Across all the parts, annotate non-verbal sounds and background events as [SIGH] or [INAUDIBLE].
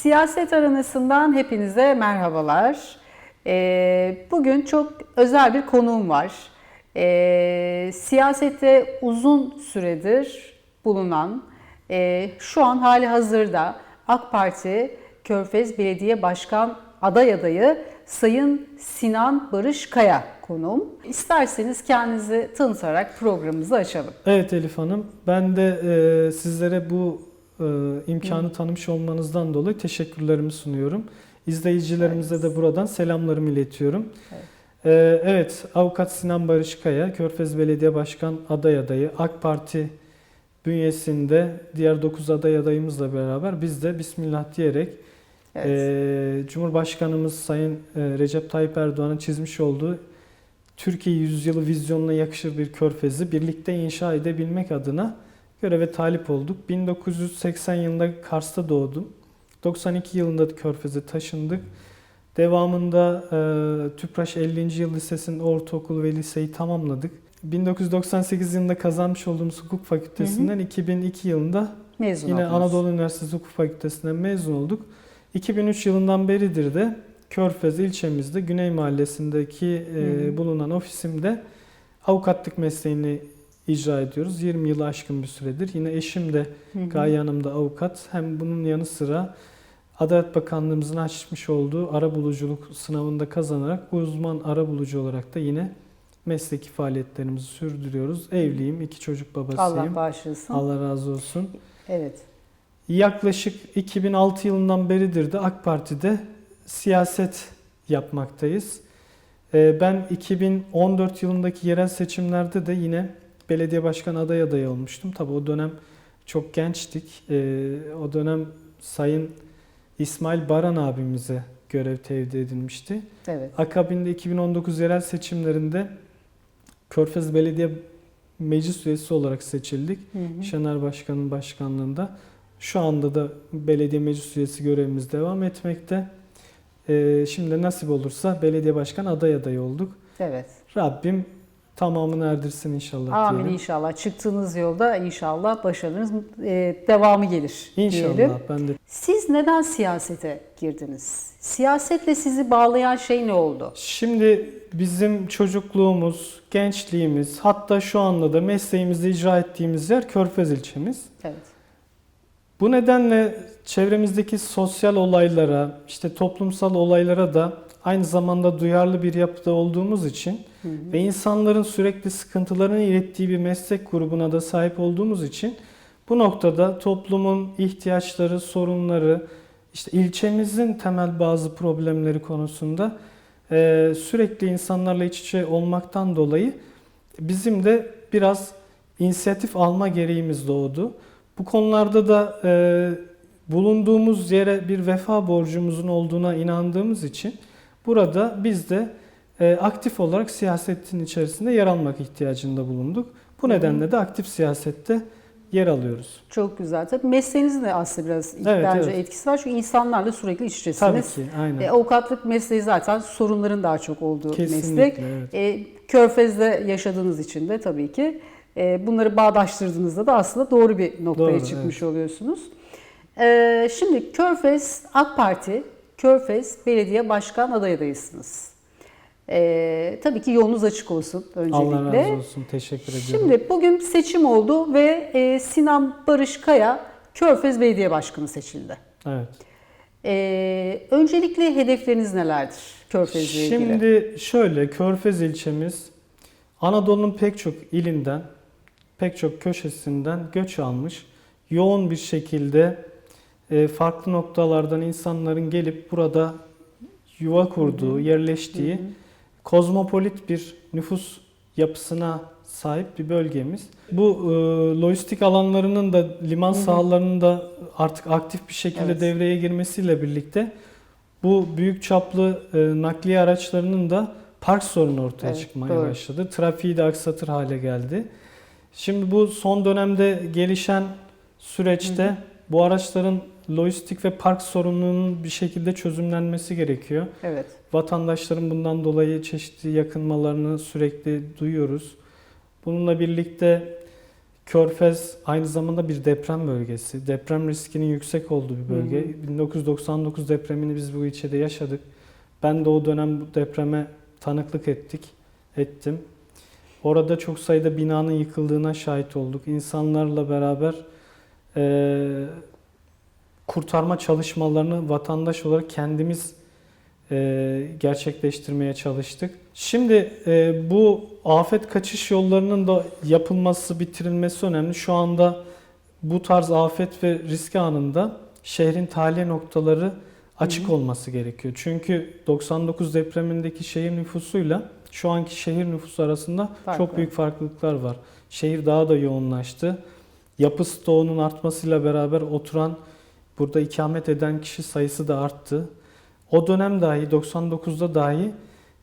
Siyaset aranasından hepinize merhabalar. Ee, bugün çok özel bir konuğum var. Ee, siyasette uzun süredir bulunan, e, şu an hali hazırda AK Parti Körfez Belediye Başkan aday adayı Sayın Sinan Barış Kaya konuğum. İsterseniz kendinizi tanıtarak programımızı açalım. Evet Elif Hanım, ben de e, sizlere bu imkanı tanımış olmanızdan dolayı teşekkürlerimi sunuyorum. İzleyicilerimize de buradan selamlarımı iletiyorum. Evet. E, evet, Avukat Sinan Barışkaya, Körfez Belediye Başkan aday adayı, AK Parti bünyesinde diğer 9 aday adayımızla beraber biz de Bismillah diyerek Evet. e, Cumhurbaşkanımız Sayın e, Recep Tayyip Erdoğan'ın çizmiş olduğu Türkiye yüzyılı vizyonuna yakışır bir körfezi birlikte inşa edebilmek adına göreve talip olduk. 1980 yılında Kars'ta doğdum. 92 yılında Körfez'e taşındık. Devamında e, Tüpraş 50. Yıl Lisesi'nin ortaokul ve liseyi tamamladık. 1998 yılında kazanmış olduğumuz hukuk fakültesinden 2002 yılında Mezun Yine oldunuz. Anadolu Üniversitesi Hukuk Fakültesinden mezun olduk. 2003 yılından beridir de Körfez ilçemizde Güney Mahallesi'ndeki e, Hı hı. bulunan ofisimde avukatlık mesleğini icra ediyoruz. 20 yılı aşkın bir süredir. Yine eşim de. Gaye Hanım da avukat. Hem bunun yanı sıra Adalet Bakanlığımızın açmış olduğu arabuluculuk sınavında kazanarak uzman arabulucu olarak da yine mesleki faaliyetlerimizi sürdürüyoruz. Evliyim, iki çocuk babasıyım. Allah bağışlasın. Allah razı olsun. Evet. Yaklaşık 2006 yılından beridir de AK Parti'de siyaset yapmaktayız. Ee, Ben 2014 yılındaki yerel seçimlerde de yine belediye başkan aday adayı olmuştum. Tabii o dönem çok gençtik. Ee, O dönem Sayın İsmail Baran abimize görev tevdi edilmişti. Evet. Akabinde 2019 yerel seçimlerinde Körfez Belediye Meclis Üyesi olarak seçildik. Hı hı. Şener Başkan'ın başkanlığında. Şu anda da belediye meclis üyesi görevimiz devam etmekte. Ee, şimdi nasip olursa belediye başkan aday adayı olduk. Evet. Rabbim tamamını erdirsin inşallah Amin diyelim. inşallah. Çıktığınız yolda inşallah başarınız e, devamı gelir İnşallah diyelim. ben de. Siz neden siyasete girdiniz? Siyasetle sizi bağlayan şey ne oldu? Şimdi bizim çocukluğumuz, gençliğimiz, hatta şu anda da mesleğimizi icra ettiğimiz yer Körfez ilçemiz. Evet. Bu nedenle çevremizdeki sosyal olaylara, işte toplumsal olaylara da aynı zamanda duyarlı bir yapıda olduğumuz için Ve insanların sürekli sıkıntılarını ilettiği bir meslek grubuna da sahip olduğumuz için bu noktada toplumun ihtiyaçları, sorunları, işte ilçemizin temel bazı problemleri konusunda eee, sürekli insanlarla iç içe olmaktan dolayı bizim de biraz inisiyatif alma gereğimiz doğdu. Bu konularda da eee, bulunduğumuz yere bir vefa borcumuzun olduğuna inandığımız için burada biz de e, aktif olarak siyasetin içerisinde yer almak ihtiyacında bulunduk. Bu nedenle de aktif siyasette yer alıyoruz. Çok güzel. Tabii mesleğinizin de aslında biraz Evet, bence evet. etkisi var. Çünkü insanlarla sürekli iç Tabii içesiniz. ki, aynen. E, avukatlık mesleği zaten sorunların daha çok olduğu Kesinlikle, meslek. evet. E, Körfez'de yaşadığınız için de tabii ki e, bunları bağdaştırdığınızda da aslında doğru bir noktaya Doğru, çıkmış oluyorsunuz. E, şimdi Körfez AK Parti Körfez Belediye Başkan aday adayısınız. E, tabii ki yolunuz açık olsun öncelikle. Allah razı olsun. Teşekkür ediyorum. Şimdi bugün seçim oldu ve e, Sinan Barış Kaya Körfez Belediye Başkanı seçildi. Evet. E, öncelikle hedefleriniz nelerdir Körfez'le ilgili? Şimdi şöyle Körfez ilçemiz Anadolu'nun pek çok ilinden, pek çok köşesinden göç almış. Yoğun bir şekilde e, farklı noktalardan insanların gelip burada yuva kurduğu, yerleştiği kozmopolit bir nüfus yapısına sahip bir bölgemiz. Bu e, lojistik alanlarının da liman sahalarının da artık aktif bir şekilde Evet. devreye girmesiyle birlikte bu büyük çaplı e, nakliye araçlarının da park sorunu ortaya Evet, çıkmaya doğru. başladı. Trafiği de aksatır hale geldi. Şimdi bu son dönemde gelişen süreçte bu araçların lojistik ve park sorununun bir şekilde çözümlenmesi gerekiyor. Evet. Vatandaşların bundan dolayı çeşitli yakınmalarını sürekli duyuyoruz. Bununla birlikte Körfez aynı zamanda bir deprem bölgesi. Deprem riskinin yüksek olduğu bir bölge. Hı hı. 1999 depremini biz bu ilçede yaşadık. Ben de o dönem bu depreme tanıklık ettik, ettim. Orada çok sayıda binanın yıkıldığına şahit olduk. İnsanlarla beraber kurtarma çalışmalarını vatandaş olarak kendimiz eee, gerçekleştirmeye çalıştık. Şimdi eee, bu afet kaçış yollarının da yapılması, bitirilmesi önemli. Şu anda bu tarz afet ve risk anında şehrin tahliye noktaları açık Hı hı. olması gerekiyor. Çünkü 99 depremindeki şehir nüfusuyla şu anki şehir nüfusu arasında Fark çok büyük farklılıklar var. Şehir daha da yoğunlaştı. Yapı stoğunun artmasıyla beraber oturan, burada ikamet eden kişi sayısı da arttı. O dönem dahi 99'da dahi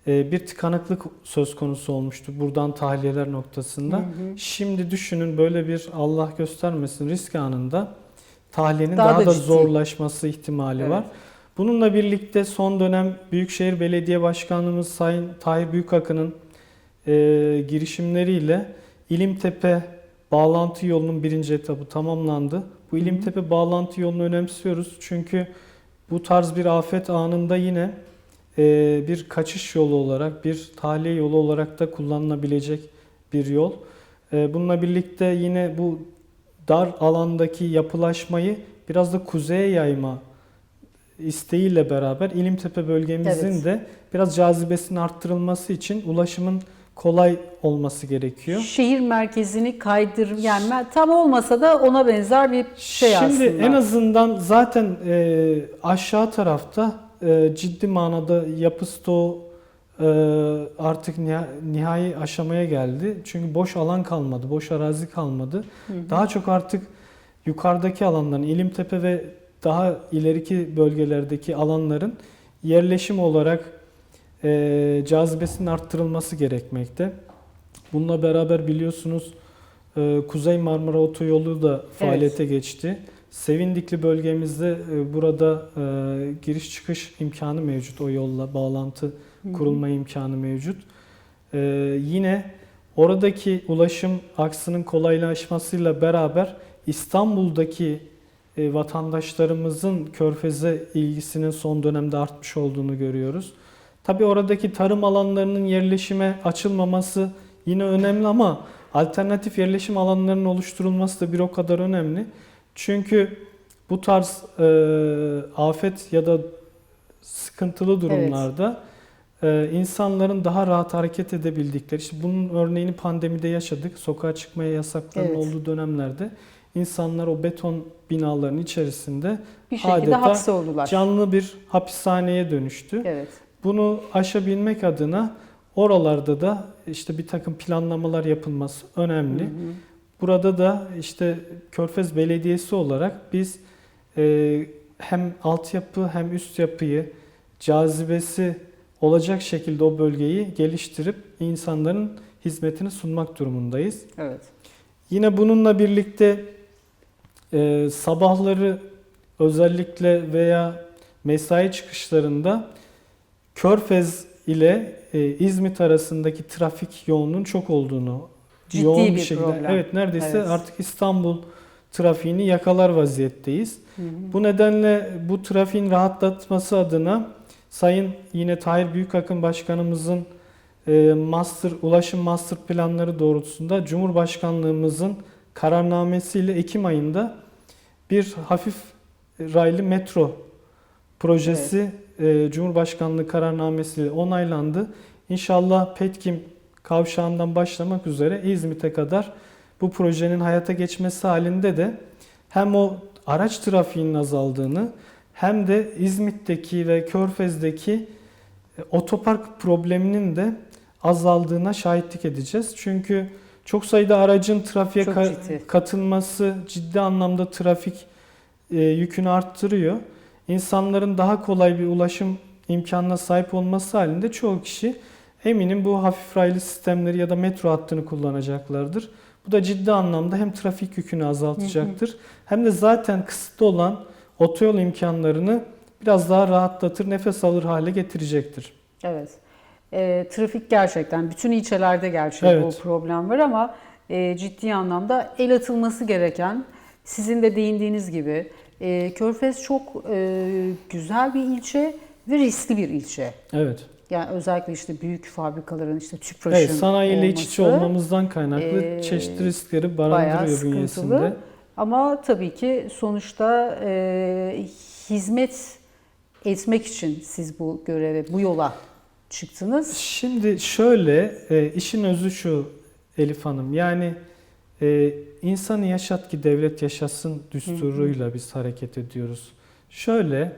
e, bir tıkanıklık söz konusu olmuştu buradan tahliyeler noktasında. Hı hı. Şimdi düşünün böyle bir Allah göstermesin risk anında tahliyenin Daha daha, da da, zorlaşması ihtimali Evet. var. Bununla birlikte son dönem Büyükşehir Belediye Başkanımız Sayın Tahir Büyükakın'ın e, girişimleriyle İlimtepe bağlantı yolunun birinci etabı tamamlandı. Bu İlimtepe bağlantı yolunu önemsiyoruz çünkü bu tarz bir afet anında yine e, bir kaçış yolu olarak, bir tahliye yolu olarak da kullanılabilecek bir yol. E, bununla birlikte yine bu dar alandaki yapılaşmayı biraz da kuzeye yayma isteğiyle beraber İlimtepe bölgemizin Evet. de biraz cazibesinin arttırılması için ulaşımın kolay olması gerekiyor. Şehir merkezini kaydır yani tam olmasa da ona benzer bir şey Şimdi aslında. en azından zaten e, aşağı tarafta e, ciddi manada yapı stoğu e, artık niha- nihai aşamaya geldi. Çünkü boş alan kalmadı, boş arazi kalmadı. Hı hı. Daha çok artık yukarıdaki alanların, İlimtepe ve daha ileriki bölgelerdeki alanların yerleşim olarak e, cazibesinin arttırılması gerekmekte. Bununla beraber biliyorsunuz e, Kuzey Marmara Otoyolu da faaliyete geçti. Sevindikli bölgemizde e, burada e, giriş çıkış imkanı mevcut o yolla bağlantı Hı hı. kurulma imkanı mevcut. E, yine oradaki ulaşım aksının kolaylaşmasıyla beraber İstanbul'daki e, vatandaşlarımızın körfeze ilgisinin son dönemde artmış olduğunu görüyoruz. Tabi oradaki tarım alanlarının yerleşime açılmaması yine önemli ama alternatif yerleşim alanlarının oluşturulması da bir o kadar önemli. Çünkü bu tarz e, afet ya da sıkıntılı durumlarda e, insanların daha rahat hareket edebildikleri, işte bunun örneğini pandemide yaşadık. Sokağa çıkmaya yasakların Evet. olduğu dönemlerde insanlar o beton binaların içerisinde bir şekilde adeta canlı bir hapishaneye dönüştü. Evet. Bunu aşabilmek adına oralarda da işte bir takım planlamalar yapılması önemli. Hı hı. Burada da işte Körfez Belediyesi olarak biz e, hem altyapı hem üst yapıyı cazibesi olacak şekilde o bölgeyi geliştirip insanların hizmetini sunmak durumundayız. Evet. Yine bununla birlikte e, sabahları özellikle veya mesai çıkışlarında Körfez ile e, İzmit arasındaki trafik yoğunluğun çok olduğunu Ciddi yoğun bir şekilde problem. evet neredeyse Evet. artık İstanbul trafiğini yakalar vaziyetteyiz. Hı hı. Bu nedenle bu trafiğin rahatlatması adına Sayın yine Tahir Büyükakın Başkanımızın e, master ulaşım master planları doğrultusunda Cumhurbaşkanlığımızın kararnamesiyle Ekim ayında bir hafif raylı metro projesi e, Cumhurbaşkanlığı kararnamesiyle onaylandı. İnşallah Petkim kavşağından başlamak üzere İzmit'e kadar bu projenin hayata geçmesi halinde de hem o araç trafiğinin azaldığını hem de İzmit'teki ve Körfez'deki e, otopark probleminin de azaldığına şahitlik edeceğiz. Çünkü çok sayıda aracın trafiğe ka- katılması ciddi anlamda trafik e, yükünü arttırıyor. İnsanların daha kolay bir ulaşım imkanına sahip olması halinde çoğu kişi eminim bu hafif raylı sistemleri ya da metro hattını kullanacaklardır. Bu da ciddi anlamda hem trafik yükünü azaltacaktır hem de zaten kısıtlı olan otoyol imkanlarını biraz daha rahatlatır, nefes alır hale getirecektir. Evet. E, trafik gerçekten bütün ilçelerde gerçi bu Evet. problem var ama e, ciddi anlamda el atılması gereken, sizin de değindiğiniz gibi e, Körfez çok e, güzel bir ilçe ve riskli bir ilçe. Evet. Yani özellikle işte büyük fabrikaların işte tüpraşın Evet, sanayiyle iç içe olması olmamızdan kaynaklı e, çeşitli riskleri barındırıyor bünyesinde. Ama tabii ki sonuçta e, hizmet etmek için siz bu göreve, bu yola çıktınız. Şimdi şöyle, e, işin özü şu Elif Hanım. Yani e, insanı yaşat ki devlet yaşasın düsturuyla biz hareket ediyoruz. Şöyle,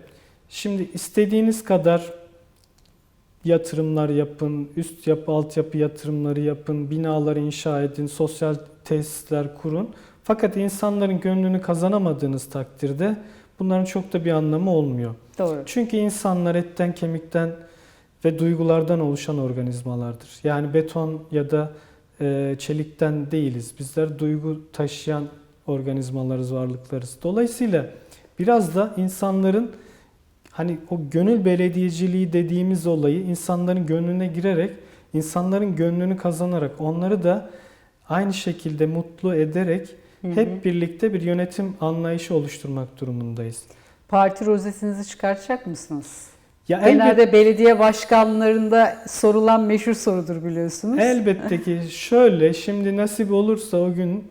şimdi istediğiniz kadar yatırımlar yapın, üst yapı, altyapı yatırımları yapın, binalar inşa edin, sosyal tesisler kurun. Fakat insanların gönlünü kazanamadığınız takdirde bunların çok da bir anlamı olmuyor. Doğru. Çünkü insanlar etten, kemikten ve duygulardan oluşan organizmalardır. Yani beton ya da e, çelikten değiliz. Bizler duygu taşıyan organizmalarız, varlıklarız. Dolayısıyla biraz da insanların hani o gönül belediyeciliği dediğimiz olayı insanların gönlüne girerek, insanların gönlünü kazanarak, onları da aynı şekilde mutlu ederek hep birlikte bir yönetim anlayışı oluşturmak durumundayız. Parti rozetinizi çıkartacak mısınız? Ya elbet- Genelde belediye başkanlarında sorulan meşhur sorudur biliyorsunuz. Elbette ki şöyle şimdi nasip olursa o gün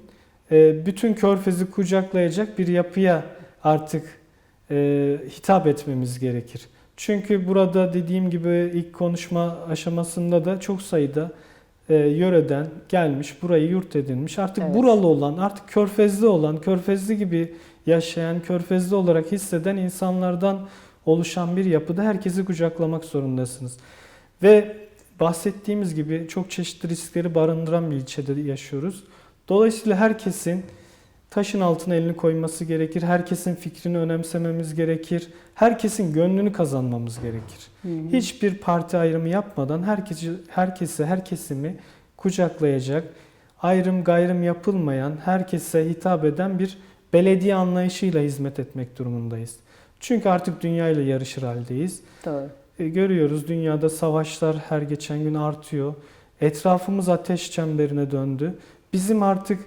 e, bütün körfezi kucaklayacak bir yapıya artık e, hitap etmemiz gerekir. Çünkü burada dediğim gibi ilk konuşma aşamasında da çok sayıda e, yöreden gelmiş, burayı yurt edinmiş. Artık Evet. buralı olan, artık körfezli olan, körfezli gibi yaşayan, körfezli olarak hisseden insanlardan oluşan bir yapıda herkesi kucaklamak zorundasınız. Ve bahsettiğimiz gibi çok çeşitli riskleri barındıran bir ilçede yaşıyoruz. Dolayısıyla herkesin taşın altına elini koyması gerekir. Herkesin fikrini önemsememiz gerekir. Herkesin gönlünü kazanmamız gerekir. Hı hı. Hiçbir parti ayrımı yapmadan herkesi, herkesi, her kesimi kucaklayacak, ayrım gayrım yapılmayan, herkese hitap eden bir belediye anlayışıyla hizmet etmek durumundayız. Çünkü artık dünya ile yarışır haldeyiz. Doğru. E, görüyoruz dünyada savaşlar her geçen gün artıyor. Etrafımız ateş çemberine döndü. Bizim artık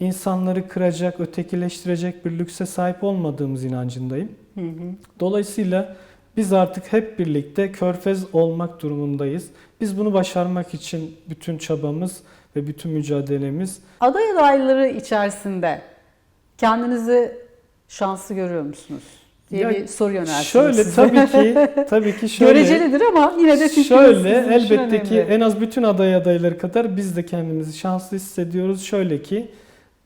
insanları kıracak, ötekileştirecek bir lükse sahip olmadığımız inancındayım. Hı hı. Dolayısıyla biz artık hep birlikte körfez olmak durumundayız. Biz bunu başarmak için bütün çabamız ve bütün mücadelemiz Aday adayları içerisinde kendinizi şanslı görüyor musunuz? Diye Ya bir soru yönelttim şöyle tabii ki [LAUGHS] tabii ki şöyle Görecelidir ama yine de fikriniz Şöyle elbette ki en az bütün aday adayları kadar biz de kendimizi şanslı hissediyoruz. Şöyle ki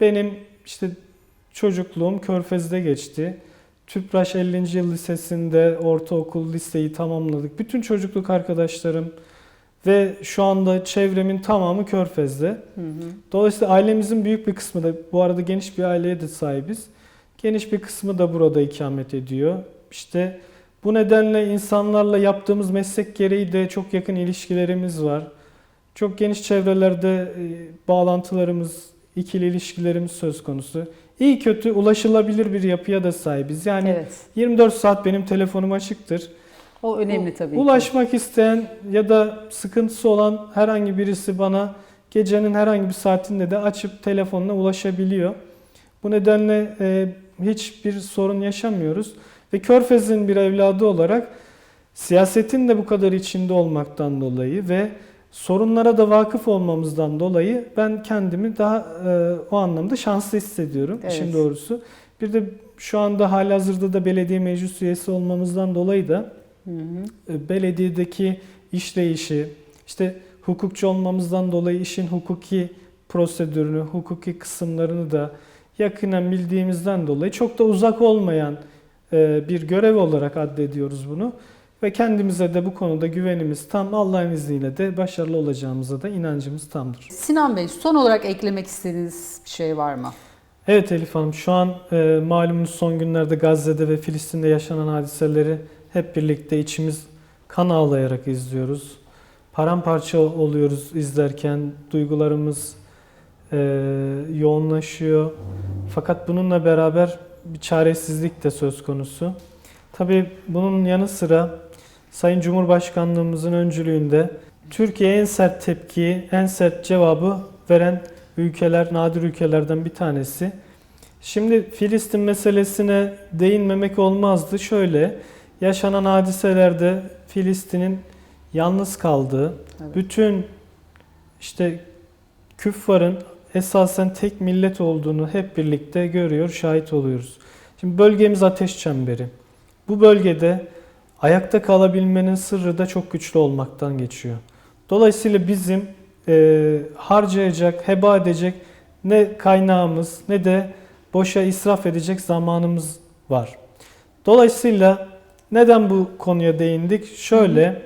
benim işte çocukluğum Körfez'de geçti. Tüpraş 50. yıl lisesinde ortaokul liseyi tamamladık. Bütün çocukluk arkadaşlarım ve şu anda çevremin tamamı Körfez'de. Hı hı. Dolayısıyla ailemizin büyük bir kısmı da bu arada geniş bir aileye de sahibiz. Geniş bir kısmı da burada ikamet ediyor. İşte bu nedenle insanlarla yaptığımız meslek gereği de çok yakın ilişkilerimiz var. Çok geniş çevrelerde e, bağlantılarımız, ikili ilişkilerimiz söz konusu. İyi kötü ulaşılabilir bir yapıya da sahibiz. Yani Evet. 24 saat benim telefonum açıktır. O önemli tabii ki. Ulaşmak isteyen ya da sıkıntısı olan herhangi birisi bana gecenin herhangi bir saatinde de açıp telefonuna ulaşabiliyor. Bu nedenle e, hiçbir sorun yaşamıyoruz. Ve Körfez'in bir evladı olarak siyasetin de bu kadar içinde olmaktan dolayı ve sorunlara da vakıf olmamızdan dolayı ben kendimi daha e, o anlamda şanslı hissediyorum Evet. işin doğrusu. Bir de şu anda halihazırda da belediye meclis üyesi olmamızdan dolayı da Hı hı. e, belediyedeki işleyişi, işte hukukçu olmamızdan dolayı işin hukuki prosedürünü, hukuki kısımlarını da yakinen bildiğimizden dolayı çok da uzak olmayan e, bir görev olarak addediyoruz bunu. Ve kendimize de bu konuda güvenimiz tam, Allah'ın izniyle de başarılı olacağımıza da inancımız tamdır. Sinan Bey son olarak eklemek istediğiniz bir şey var mı? Evet Elif Hanım, şu an e, malumunuz son günlerde Gazze'de ve Filistin'de yaşanan hadiseleri hep birlikte içimiz kan ağlayarak izliyoruz. Paramparça oluyoruz izlerken, duygularımız e, yoğunlaşıyor. Fakat bununla beraber bir çaresizlik de söz konusu. Tabii bunun yanı sıra Sayın Cumhurbaşkanlığımızın öncülüğünde Türkiye'ye en sert tepkiyi, en sert cevabı veren ülkeler, nadir ülkelerden bir tanesi. Şimdi Filistin meselesine değinmemek olmazdı. Şöyle, yaşanan hadiselerde Filistin'in yalnız kaldığı, Evet. bütün işte küffarın esasen tek millet olduğunu hep birlikte görüyor, şahit oluyoruz. Şimdi bölgemiz ateş çemberi. Bu bölgede ayakta kalabilmenin sırrı da çok güçlü olmaktan geçiyor. Dolayısıyla bizim e, harcayacak, heba edecek ne kaynağımız ne de boşa israf edecek zamanımız var. Dolayısıyla neden bu konuya değindik? Şöyle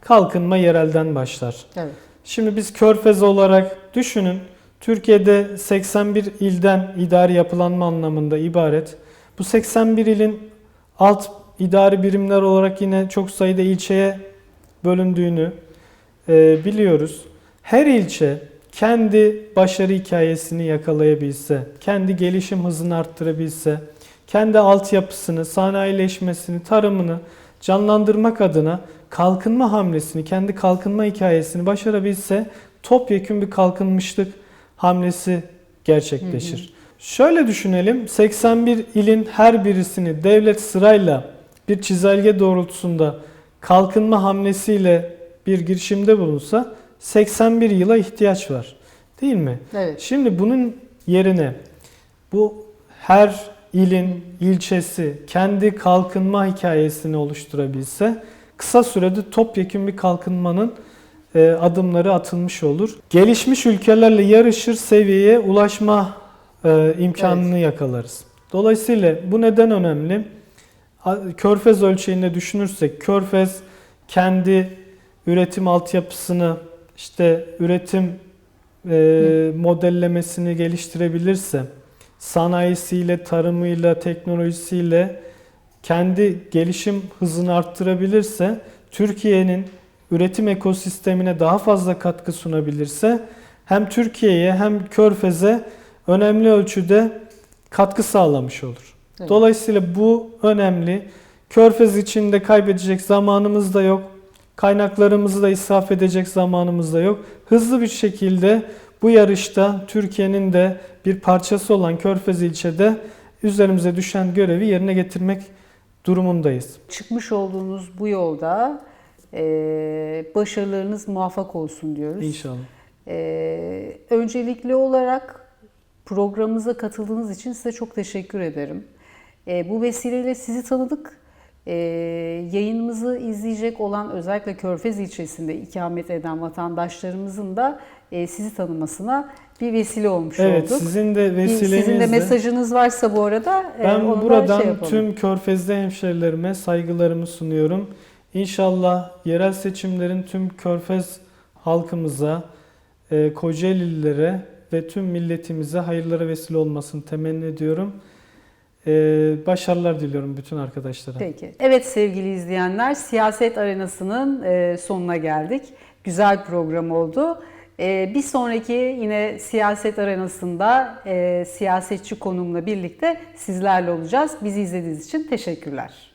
kalkınma yerelden başlar. Evet. Şimdi biz Körfez olarak düşünün. Türkiye'de 81 ilden idari yapılanma anlamında ibaret. Bu 81 ilin alt idari birimler olarak yine çok sayıda ilçeye bölündüğünü e, biliyoruz. Her ilçe kendi başarı hikayesini yakalayabilse, kendi gelişim hızını arttırabilse, kendi altyapısını, sanayileşmesini, tarımını canlandırmak adına kalkınma hamlesini, kendi kalkınma hikayesini başarabilse topyekün bir kalkınmışlık hamlesi gerçekleşir. Şöyle düşünelim, 81 ilin her birisini devlet sırayla bir çizelge doğrultusunda kalkınma hamlesiyle bir girişimde bulunsa 81 yıla ihtiyaç var. Değil mi? Evet. Şimdi bunun yerine bu her ilin, ilçesi kendi kalkınma hikayesini oluşturabilse kısa sürede topyekun bir kalkınmanın adımları atılmış olur. Gelişmiş ülkelerle yarışır seviyeye ulaşma e, imkanını yakalarız. Dolayısıyla bu neden önemli? Körfez ölçeğinde düşünürsek Körfez kendi üretim altyapısını işte üretim e, modellemesini geliştirebilirse, sanayisiyle, tarımıyla, teknolojisiyle kendi gelişim hızını arttırabilirse, Türkiye'nin üretim ekosistemine daha fazla katkı sunabilirse hem Türkiye'ye hem Körfez'e önemli ölçüde katkı sağlamış olur. Evet. Dolayısıyla bu önemli. Körfez içinde kaybedecek zamanımız da yok. Kaynaklarımızı da israf edecek zamanımız da yok. Hızlı bir şekilde bu yarışta Türkiye'nin de bir parçası olan Körfez ilçede üzerimize düşen görevi yerine getirmek durumundayız. Çıkmış olduğunuz bu yolda e, başarılarınız muvaffak olsun diyoruz. İnşallah. E, öncelikli olarak programımıza katıldığınız için size çok teşekkür ederim. E, bu vesileyle sizi tanıdık. E, yayınımızı izleyecek olan özellikle Körfez ilçesinde ikamet eden vatandaşlarımızın da e, sizi tanımasına bir vesile olmuş Evet, olduk. sizin de vesilenizle Sizin de mesajınız varsa bu arada e, ben onu da buradan şey yapalım. tüm Körfez'de hemşerilerime saygılarımı sunuyorum. İnşallah yerel seçimlerin tüm Körfez halkımıza, e, Kocaelililere ve tüm milletimize hayırlara vesile olmasını temenni ediyorum. E, başarılar diliyorum bütün arkadaşlara. Peki. Evet sevgili izleyenler, siyaset arenasının e, sonuna geldik. Güzel program oldu. E, Bir sonraki yine siyaset arenasında e, siyasetçi konumla birlikte sizlerle olacağız. Bizi izlediğiniz için teşekkürler.